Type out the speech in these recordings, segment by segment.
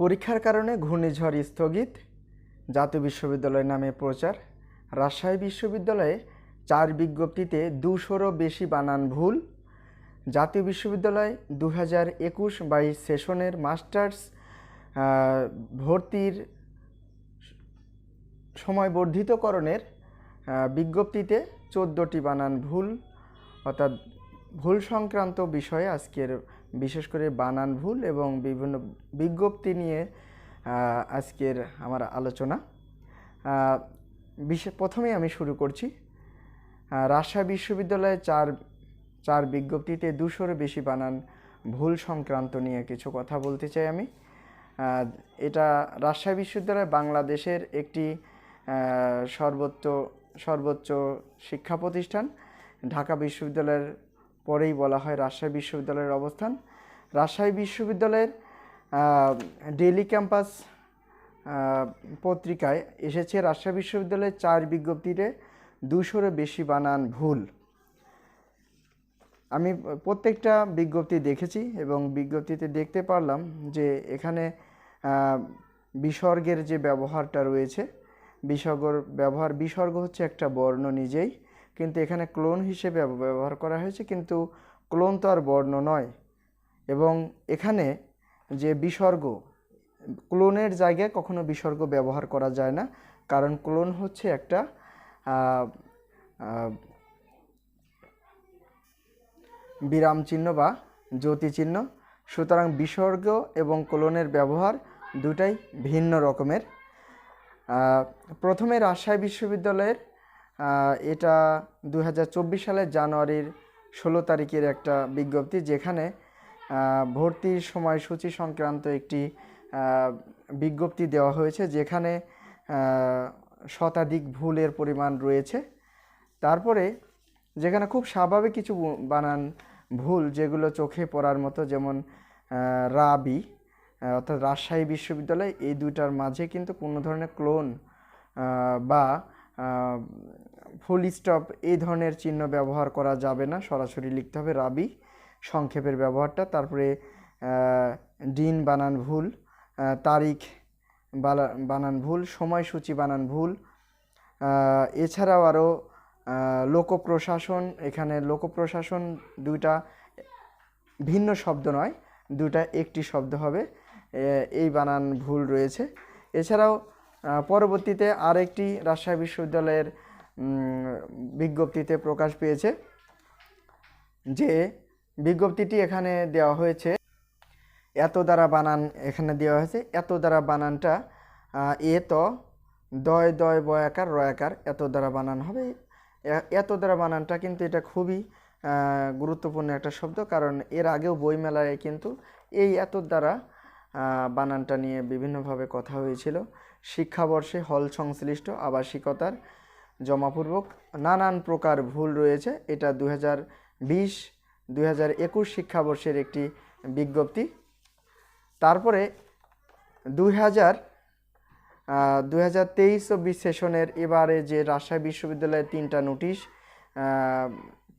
পরীক্ষার কারণে ঘূর্ণিঝড় স্থগিত। জাতীয় বিশ্ববিদ্যালয় নামে প্রচার। রাজশাহী বিশ্ববিদ্যালয়ে চার বিজ্ঞপ্তিতে দুশোরও বেশি বানান ভুল। জাতীয় বিশ্ববিদ্যালয় দু হাজার একুশ বাইশ সেশনের মাস্টার্স ভর্তির সময় বর্ধিতকরণের বিজ্ঞপ্তিতে চোদ্দোটি বানান ভুল। অর্থাৎ ভুল সংক্রান্ত বিষয়ে আজকের বিশেষ করে বানান ভুল এবং বিভিন্ন বিজ্ঞপ্তি নিয়ে আজকের আমার আলোচনা। বিশেষ বিশে, প্রথমেই আমি শুরু করছি। রাজশাহী বিশ্ববিদ্যালয়ে চার চার বিজ্ঞপ্তিতে দুশোরও বেশি বানান ভুল সংক্রান্ত নিয়ে কিছু কথা বলতে চাই আমি। এটা রাজশাহী বিশ্ববিদ্যালয় বাংলাদেশের একটি সর্বোচ্চ সর্বোচ্চ শিক্ষা প্রতিষ্ঠান। ঢাকা বিশ্ববিদ্যালয়ের পরেই বলা হয় রাজশাহী বিশ্ববিদ্যালয়ের অবস্থান। রাজশাহী বিশ্ববিদ্যালয়ের ডেইলি ক্যাম্পাস পত্রিকায় এসেছে রাজশাহী বিশ্ববিদ্যালয়ের চার বিজ্ঞপ্তিতে দুশোরও বেশি বানান ভুল। আমি প্রত্যেকটা বিজ্ঞপ্তি দেখেছি এবং বিজ্ঞপ্তিতে দেখতে পারলাম যে এখানে বিসর্গের যে ব্যবহারটা রয়েছে, বিসর্গর ব্যবহার, বিসর্গ হচ্ছে একটা বর্ণ নিজেই। কিন্তু এখানে ক্লোন হিসেবে ব্যবহার করা হয়েছে, কিন্তু ক্লোন তো আর বর্ণ নয়। এবং এখানে যে বিসর্গ ক্লোনের জায়গায় কখনো বিসর্গ ব্যবহার করা যায় না, কারণ ক্লোন হচ্ছে একটা বিরাম চিহ্ন বা জ্যোতি চিহ্ন। সুতরাং বিসর্গ এবং ক্লোনের ব্যবহার দুটাই ভিন্ন রকমের। প্রথমে রাজশাহী বিশ্ববিদ্যালয়ের এটা দু হাজার চব্বিশ সালের জানুয়ারির ষোলো তারিখের একটা বিজ্ঞপ্তি যেখানে ভর্তির সময়সূচি সংক্রান্ত একটি বিজ্ঞপ্তি দেওয়া হয়েছে যেখানে শতাধিক ভুলের পরিমাণ রয়েছে। তারপরে যেখানে খুব স্বাভাবিক কিছু বানান ভুল যেগুলো চোখে পড়ার মতো যেমন রাবি অর্থাৎ রাজশাহী বিশ্ববিদ্যালয়, এই দুইটার মাঝে কিন্তু কোনো ধরনের ক্লোন বা ফুল স্টপ এই ধরনের চিহ্ন ব্যবহার করা যাবে না। সরাসরি লিখতে হবে রাবি সংক্ষেপের ব্যবহারটা। তারপরে দিন বানান ভুল তারিখ বানান ভুল, সময়সূচি বানান ভুল। এছাড়াও আরও লোক প্রশাসন এখানে লোক প্রশাসন দুইটা ভিন্ন শব্দ নয় দুটা একটি শব্দ হবে। এই বানান ভুল রয়েছে। এছাড়াও পরবর্তীতে আরেকটি রাজশাহী বিশ্ববিদ্যালয়ের বিজ্ঞপ্তিতে প্রকাশ পেয়েছে যে বিজ্ঞপ্তিটি এখানে দেওয়া হয়েছে। এত দ্বারা বানান এখানে দেওয়া হয়েছে। এত দ্বারা বানানটা এ ত, দয় দয় বয়াকার রয়াকার এত দ্বারা বানান হবে। এত দ্বারা বানানটা কিন্তু এটা খুবই গুরুত্বপূর্ণ একটা শব্দ, কারণ এর আগেও বইমেলায় কিন্তু এই এত দ্বারা বানানটা নিয়ে বিভিন্নভাবে কথা হয়েছিল। শিক্ষাবর্ষে হল সংশ্লিষ্ট আবাসিকতার জমাপূর্বক নানান প্রকার ভুল রয়েছে। এটা দু হাজার বিশ, দুই হাজার একুশ শিক্ষাবর্ষের একটি বিজ্ঞপ্তি। তারপরে দুই হাজার দুই হাজার তেইশ চব্বিশ সেশনের এবারে যে রাজশাহী বিশ্ববিদ্যালয়ের তিনটা নোটিশ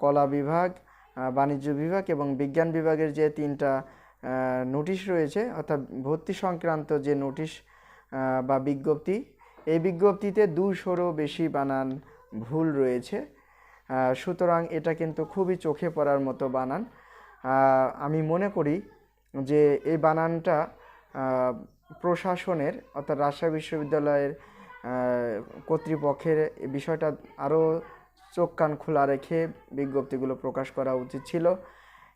কলা বিভাগ বাণিজ্য বিভাগ এবং বিজ্ঞান বিভাগের যে তিনটা নোটিশ রয়েছে, অর্থাৎ ভর্তি সংক্রান্ত যে নোটিশ বা বিজ্ঞপ্তি এই বিজ্ঞপ্তিতে দুশোরও বেশি বানান ভুল রয়েছে। সুতরাং এটা কিন্তু খুবই চোখে পড়ার মতো বানান। আমি মনে করি যে এই বানানটা প্রশাসনের অর্থাৎ রাজশাহী বিশ্ববিদ্যালয়ের কর্তৃপক্ষের বিষয়টা আরও চোখ কান খোলা রেখে বিজ্ঞপ্তিগুলো প্রকাশ করা উচিত ছিল।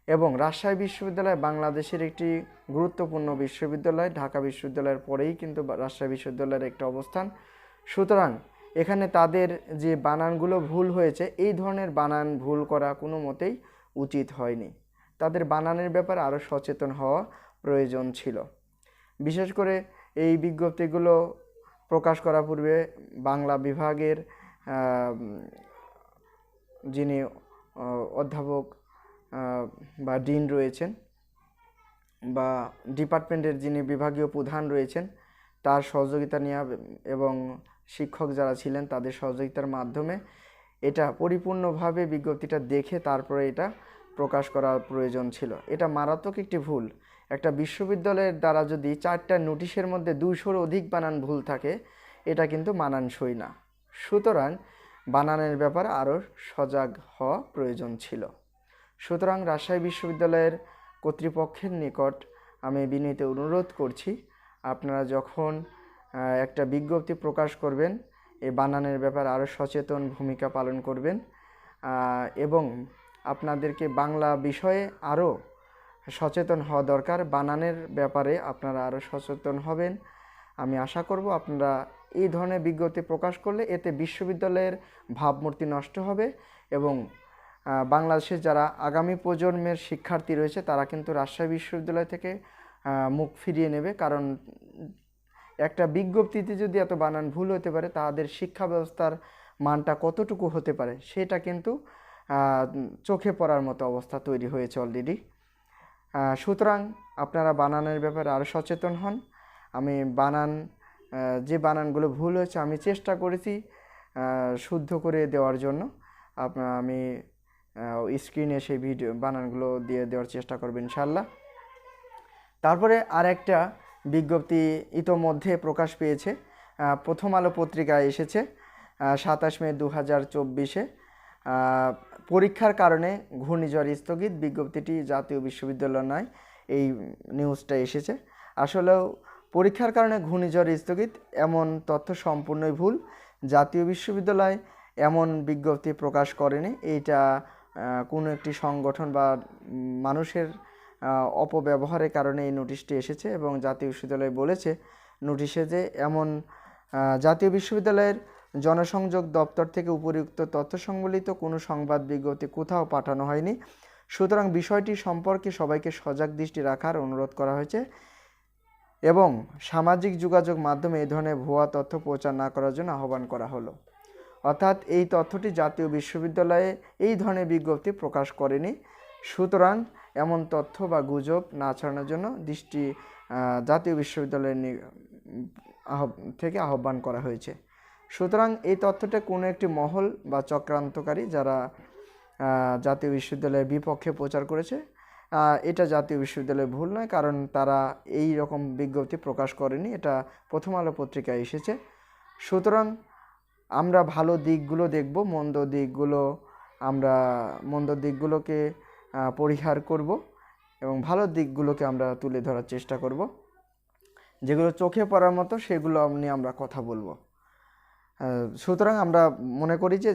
এবং রাজশাহী বিশ্ববিদ্যালয় বাংলাদেশের একটি গুরুত্বপূর্ণ বিশ্ববিদ্যালয়। ঢাকা বিশ্ববিদ্যালয়ের পরেই কিন্তু রাজশাহী বিশ্ববিদ্যালয়ের একটা অবস্থান। সুতরাং এখানে তাদের যে বানানগুলো ভুল হয়েছে, এই ধরনের বানান ভুল করা কোনো মতেই উচিত হয়নি। তাদের বানানের ব্যাপারে আরও সচেতন হওয়া প্রয়োজন ছিল। বিশেষ করে এই বিজ্ঞপ্তিগুলো প্রকাশ করার পূর্বে বাংলা বিভাগের যিনি অধ্যাপক বা ডিন রয়েছেন বা ডিপার্টমেন্টের যিনি বিভাগীয় প্রধান রয়েছেন, তার সহযোগিতা নেওয়া এবং শিক্ষক যারা ছিলেন তাদের সহযোগিতার মাধ্যমে এটা পরিপূর্ণভাবে বিজ্ঞপ্তিটা দেখে তারপরে এটা প্রকাশ করার প্রয়োজন ছিল। এটা মারাত্মক একটি ভুল। একটা বিশ্ববিদ্যালয়ের দ্বারা যদি চারটা নোটিশের মধ্যে দুশোর অধিক বানান ভুল থাকে, এটা কিন্তু মানানসই না। সুতরাং বানানের ব্যাপারে আরও সজাগ হওয়া প্রয়োজন ছিল। সুতরাং রাজশাহী বিশ্ববিদ্যালয়ের কর্তৃপক্ষের নিকট আমি বিনীত অনুরোধ করছি, আপনারা যখন একটা বিজ্ঞপ্তি প্রকাশ করবেন, এই বানানের ব্যাপারে আরও সচেতন ভূমিকা পালন করবেন এবং আপনাদেরকে বাংলা বিষয়ে আরও সচেতন হওয়া দরকার, বানানের ব্যাপারে আপনারা আরও সচেতন হবেন। আমি আশা করব আপনারা এই ধরনের বিজ্ঞপ্তি প্রকাশ করলে এতে বিশ্ববিদ্যালয়ের ভাবমূর্তি নষ্ট হবে এবং আহ, বাংলাদেশের যারা আগামী প্রজন্মের শিক্ষার্থী রয়েছে তারা কিন্তু রাজশাহী বিশ্ববিদ্যালয় থেকে মুখ ফিরিয়ে নেবে। কারণ একটা বিজ্ঞপ্তিতে যদি এত বানান ভুল হতে পারে তাদের শিক্ষা ব্যবস্থার মানটা কতটুকু হতে পারে সেটা কিন্তু চোখে পড়ার মতো অবস্থা তৈরি হয়েছে অলরেডি সুতরাং আপনারা বানানের ব্যাপারে আরও সচেতন হন। আমি বানান যে বানানগুলো ভুল হয়েছে আমি চেষ্টা করেছি শুদ্ধ করে দেওয়ার জন্য। আমি স্ক্রিনে সেই ভিডিও বানানগুলো দিয়ে দেওয়ার চেষ্টা করবেন ইনশাল্লাহ তারপরে আর একটা বিজ্ঞপ্তি ইতোমধ্যে প্রকাশ পেয়েছে। প্রথম আলো পত্রিকায় এসেছে সাতাশ মে দু হাজার চব্বিশে পরীক্ষার কারণে ঘূর্ণিঝড় স্থগিত, বিজ্ঞপ্তিটি জাতীয় বিশ্ববিদ্যালয় নয়, এই নিউজটা এসেছে। আসলেও পরীক্ষার কারণে ঘূর্ণিঝড় স্থগিত, এমন তথ্য সম্পূর্ণই ভুল। জাতীয় বিশ্ববিদ্যালয় এমন বিজ্ঞপ্তি প্রকাশ করেনি, এইটা কোনো একটি সংগঠন বা মানুষের অপব্যবহারের কারণে এই নোটিশটি এসেছে এবং জাতীয় বিশ্ববিদ্যালয় বলেছে নোটিশে যে এমন জাতীয় বিশ্ববিদ্যালয়ের জনসংযোগ দপ্তর থেকে উপরিউক্ত তথ্য সংবলিত কোনো সংবাদ বিজ্ঞপ্তি কোথাও পাঠানো হয়নি। সুতরাং বিষয়টি সম্পর্কে সবাইকে সজাগ দৃষ্টি রাখার অনুরোধ করা হয়েছে এবং সামাজিক যোগাযোগ মাধ্যমে এই ধরনের ভুয়া তথ্য প্রচার না করার জন্য আহ্বান করা হলো। অর্থাৎ এই তথ্যটি জাতীয় বিশ্ববিদ্যালয়ে এই ধরনের বিজ্ঞপ্তি প্রকাশ করেনি। সুতরাং এমন তথ্য বা গুজব না ছড়ানোর জন্য দৃষ্টি জাতীয় বিশ্ববিদ্যালয়ের থেকে আহ্বান করা হয়েছে। সুতরাং এই তথ্যটা কোনো একটি মহল বা চক্রান্তকারী যারা জাতীয় বিশ্ববিদ্যালয়ের বিপক্ষে প্রচার করেছে এটা জাতীয় বিশ্ববিদ্যালয়ের ভুল নয়, কারণ তারা এই রকম বিজ্ঞপ্তি প্রকাশ করেনি। এটা প্রথম আলো পত্রিকায় এসেছে। সুতরাং আমরা ভালো দিকগুলো দেখব, মন্দ দিকগুলো আমরা, মন্দ দিকগুলোকে পরিহার করব এবং ভালো দিকগুলোকে আমরা তুলে ধরার চেষ্টা করব। যেগুলো চোখে পড়ার মতো সেগুলো নিয়ে আমরা কথা বলব। সুতরাং আমরা মনে করি যে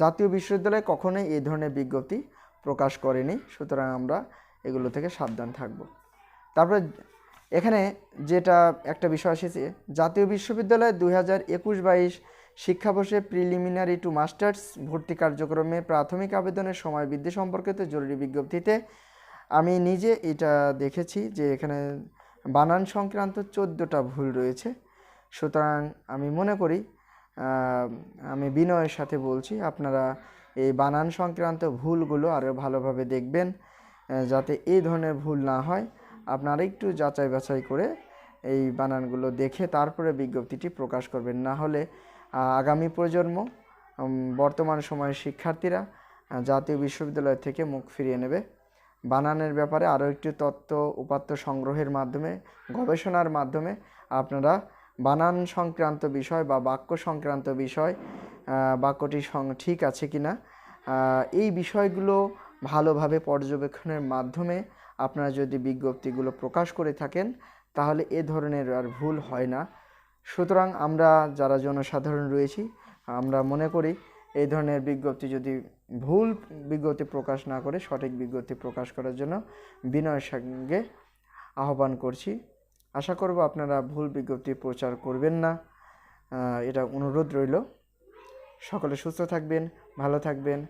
জাতীয় বিশ্ববিদ্যালয় কখনোই এই ধরনের বিজ্ঞপ্তি প্রকাশ করেনি, সুতরাং আমরা এগুলো থেকে সাবধান থাকব। তারপরে এখানে যেটা একটা বিষয় এসেছে, জাতীয় বিশ্ববিদ্যালয় দুই হাজার একুশ বাইশ শিক্ষাবর্ষে প্রিলিমিনারি টু মাস্টার্স, ভর্তি কার্যক্রমে প্রাথমিক আবেদনের সময় বৃদ্ধি সম্পর্কিত জরুরি বিজ্ঞপ্তিতে আমি নিজে এটা দেখেছি যে এখানে বানান সংক্রান্ত চোদ্দোটা ভুল রয়েছে। সুতরাং আমি মনে করি আমি বিনয়ের সাথে বলছি, আপনারা এই বানান সংক্রান্ত ভুলগুলো আরও ভালোভাবে দেখবেন যাতে এই ধরনের ভুল না হয়। আপনারা একটু যাচাই বাছাই করে এই বানানগুলো দেখে তারপরে বিজ্ঞপ্তিটি প্রকাশ করবেন। না হলে আগামী প্রজন্ম বর্তমান সময়ের শিক্ষার্থীরা জাতীয় বিশ্ববিদ্যালয় থেকে মুখ ফিরিয়ে নেবে। বানানের ব্যাপারে আরও একটি তত্ত্ব উপাত্ত সংগ্রহের মাধ্যমে, গবেষণার মাধ্যমে আপনারা বানান সংক্রান্ত বিষয় বা বাক্য সংক্রান্ত বিষয় বাক্যটি ঠিক আছে কি না এই বিষয়গুলো ভালোভাবে পর্যবেক্ষণের মাধ্যমে আপনারা যদি বিজ্ঞপ্তিগুলো প্রকাশ করে থাকেন, তাহলে এ ধরনের আর ভুল হয় না। সুতরাং আমরা যারা জনসাধারণ রয়েছি, আমরা মনে করি এই ধরনের বিজ্ঞপ্তি যদি ভুল বিজ্ঞপ্তি প্রকাশ না করে, সঠিক বিজ্ঞপ্তি প্রকাশ করার জন্য বিনয়ের সঙ্গে আহ্বান করছি। আশা করব আপনারা ভুল বিজ্ঞপ্তি প্রচার করবেন না। এটা অনুরোধ রইল। সকলে সুস্থ থাকবেন, ভালো থাকবেন।